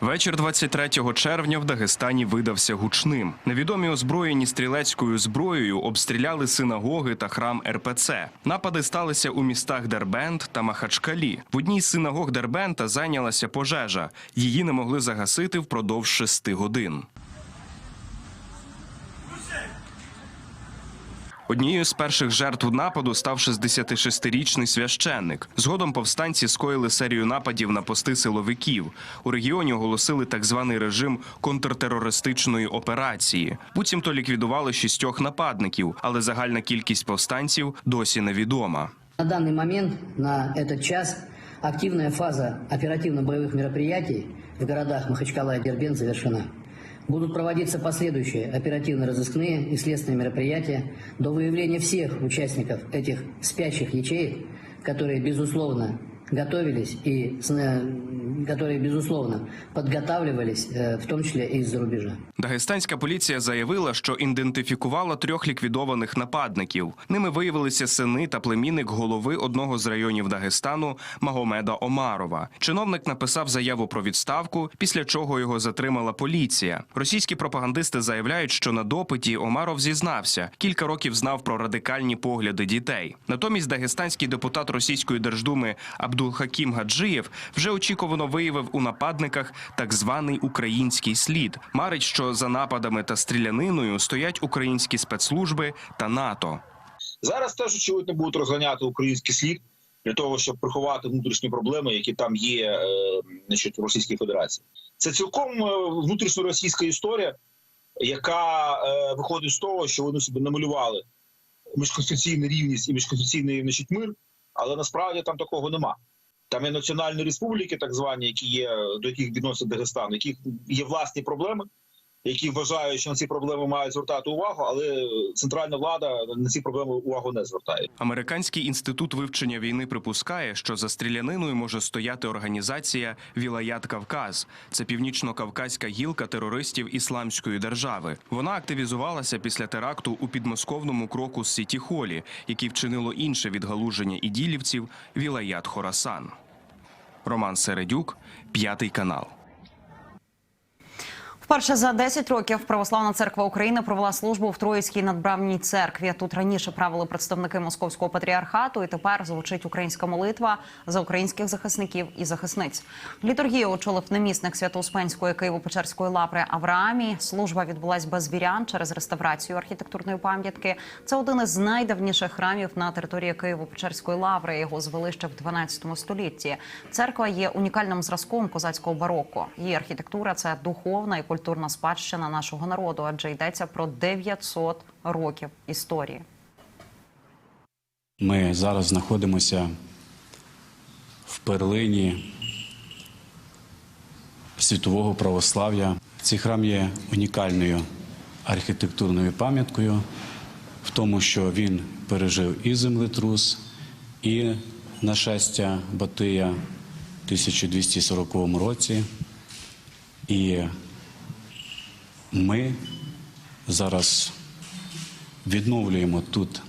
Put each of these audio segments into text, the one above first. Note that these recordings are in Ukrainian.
Вечір 23 червня в Дагестані видався гучним. Невідомі озброєні стрілецькою зброєю обстріляли синагоги та храм РПЦ. Напади сталися у містах Дербент та Махачкалі. В одній з синагог Дербента зайнялася пожежа. Її не могли загасити впродовж шести годин. Однією з перших жертв нападу став 66-річний священник. Згодом повстанці скоїли серію нападів на пости силовиків. У регіоні оголосили так званий режим контртерористичної операції. Буцімто ліквідували шістьох нападників, але загальна кількість повстанців досі невідома. На данный момент, на этот час, активная фаза оперативно-боевых мероприятий в городах Махачкала и Дербент завершена. Будут проводиться последующие оперативно-розыскные и следственные мероприятия до выявления всех участников этих спящих ячеек, которые, безусловно, готовились и которые, безусловно, подготавливались, э, в том числе и из-за рубежа. Дагестанська поліція заявила, що ідентифікувала трьох ліквідованих нападників. Ними виявилися сини та племінник голови одного з районів Дагестану Магомеда Омарова. Чиновник написав заяву про відставку, після чого його затримала поліція. Російські пропагандисти заявляють, що на допиті Омаров зізнався, кілька років знав про радикальні погляди дітей. Натомість дагестанський депутат російської держдуми Абдулхакім Гаджиєв вже очікувано виявив у нападниках так званий український слід. Марить, що за нападами та стріляниною стоять українські спецслужби та НАТО. Зараз теж очевидно будуть розганяти український слід для того, щоб приховати внутрішні проблеми, які там є е, значить, в Російській Федерації. Це цілком е, внутрішньоросійська історія, яка е, виходить з того, що вони собі намалювали міжконституційну рівність і міжконституційний значить, мир, але насправді там такого нема. Там є національні республіки, так звані, які є до яких відносить Дагестан, яких є власні проблеми, які вважають, що на ці проблеми мають звертати увагу, але центральна влада на ці проблеми увагу не звертає. Американський інститут вивчення війни припускає, що за стріляниною може стояти організація Вілаят Кавказ. Це північно-кавказька гілка терористів ісламської держави. Вона активізувалася після теракту у підмосковному кроку Сіті Холі, який вчинило інше відгалуження іділівців Вілаят Хорасан. Роман Середюк, п'ятий канал. Вперше за 10 років Православна церква України провела службу в Троїцькій надбравній церкві. Тут раніше правили представники московського патріархату, і тепер звучить українська молитва за українських захисників і захисниць. Літургію очолив намісник Свято-Успенської Києво-Печерської лаври Авраамі. Служба відбулась без вірян через реставрацію архітектурної пам'ятки. Це один із найдавніших храмів на території Києво-Печерської лаври. Його звели ще в 12 столітті. Церква є унікальним зразком козацького бароко. Її архітектура це духовна і культурна спадщина нашого народу, адже йдеться про 900 років історії. Ми зараз знаходимося в перлині світового православ'я. Цей храм є унікальною архітектурною пам'яткою в тому, що він пережив і землетрус, і нашестя Батия в 1240 році. І ми зараз відновлюємо тут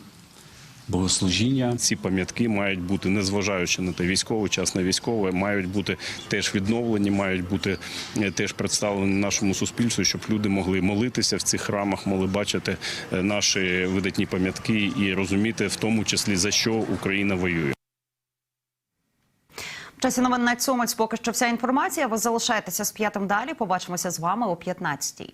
богослужіння. Ці пам'ятки мають бути, незважаючи на те, військовий час, не військовий, мають бути теж відновлені, мають бути е, теж представлені нашому суспільству, щоб люди могли молитися в цих храмах, могли бачити е, наші видатні пам'ятки і розуміти, в тому числі за що Україна воює. В часі новин на цьому поки що вся інформація. Ви залишаєтеся з п'ятим далі. Побачимося з вами о 15-й.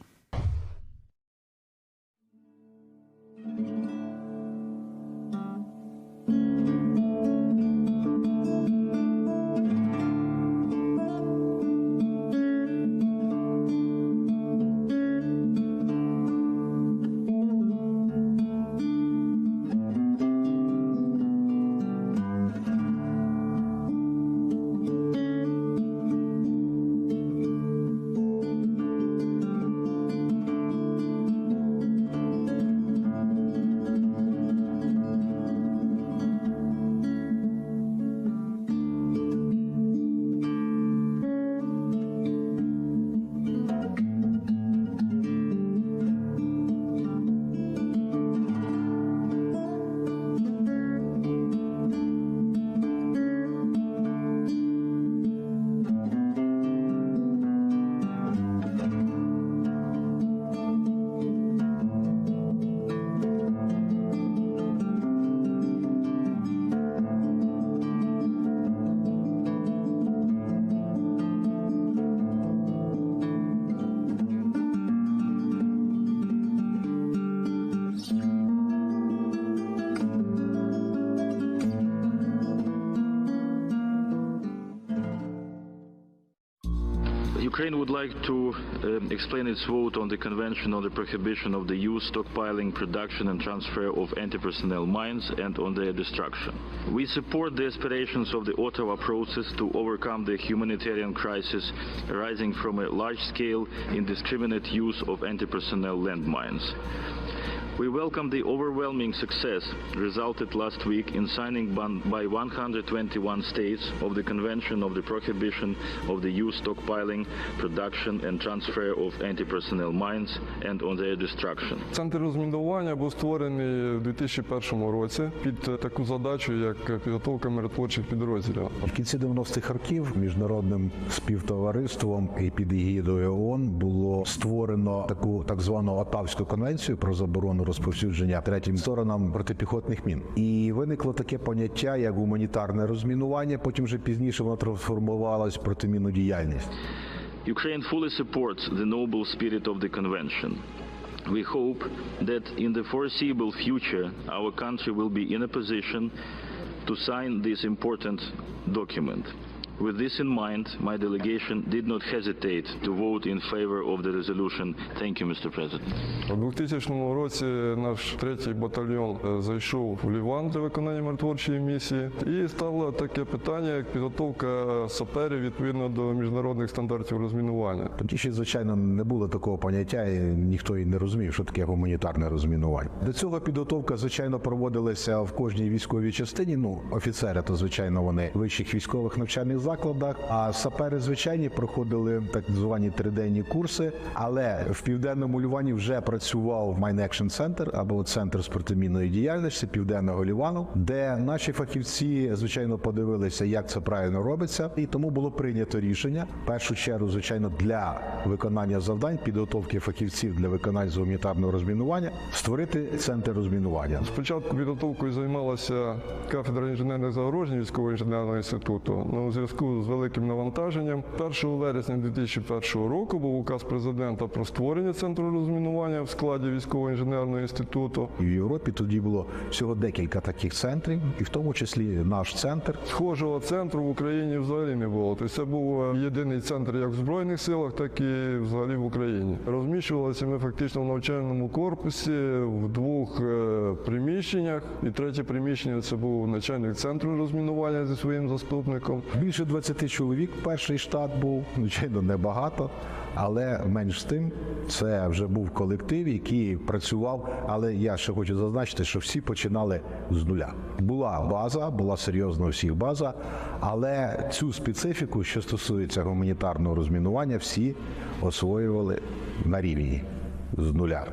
Ukraine would like to um, explain its vote on the Convention on the Prohibition of the Use, Stockpiling, Production and Transfer of Anti-Personnel Mines and on their destruction. We support the aspirations of the Ottawa process to overcome the humanitarian crisis arising from a large-scale indiscriminate use of anti-personnel landmines. We welcome the overwhelming success resulted last week in signing ban- by 121 states of the Convention of the Prohibition of the Use, Stockpiling, Production and Transfer of Anti-Personnel Mines and on their destruction. Центр розмінування був створений у 2001 році під таку задачу, як підготовка миротворчих підрозділів. В кінці 90-х років міжнародним співтовариством і під егідою ООН було створено таку так звану Отавську конвенцію про заборону розповсюдження третім сторонам протипіхотних мін. І виникло таке поняття як гуманітарне розмінування. Потім вже пізніше воно трансформувалось в протимінну діяльність. Ukraine fully supports the noble spirit of the convention. We hope that in the foreseeable future our country will be in a position to sign this important document. With this in mind, my delegation did not hesitate to vote in favor of the resolution. Thank you, Mr. President. У 2000 році наш третій батальйон е, зайшов у Ліван для виконання миротворчої місії, і стало таке питання, як підготовка саперів відповідно до міжнародних стандартів розмінування. Тоді ще, звичайно, не було такого поняття, і ніхто і не розумів, що таке гуманітарне розмінування. До цього підготовка, звичайно, проводилася в кожній військовій частині. Ну, офіцери, то звичайно, вони вищих військових навчальних закладах. А сапери, звичайні, проходили так звані триденні курси. Але в південному Лівані вже працював Mine Action Center або центр з протимінної діяльності південного Лівану, де наші фахівці, звичайно, подивилися, як це правильно робиться, і тому було прийнято рішення в першу чергу, звичайно, для виконання завдань, підготовки фахівців для виконання з гуманітарного розмінування, створити центр розмінування. Спочатку підготовкою займалася кафедра інженерних загорожень військового інженерного інституту. Ну, у зв'язку з великим навантаженням 1 вересня 2001 року був указ президента про створення центру розмінування в складі військового інженерного інституту. І в Європі тоді було всього декілька таких центрів, і в тому числі наш центр. Схожого центру в Україні взагалі не було. Тобто це був е, єдиний центр як в Збройних силах, так і взагалі в Україні. Розміщувалися ми фактично в навчальному корпусі в двох е, приміщеннях. І третє приміщення це був начальник центру розмінування зі своїм заступником. Більше 20 чоловік перший штат був, звичайно, небагато, але менш з тим, це вже був колектив, який працював. Але я ще хочу зазначити, що всі починали з нуля. Була база, була серйозна всіх база, але цю специфіку, що стосується гуманітарного розмінування, всі освоювали на рівні з нуля.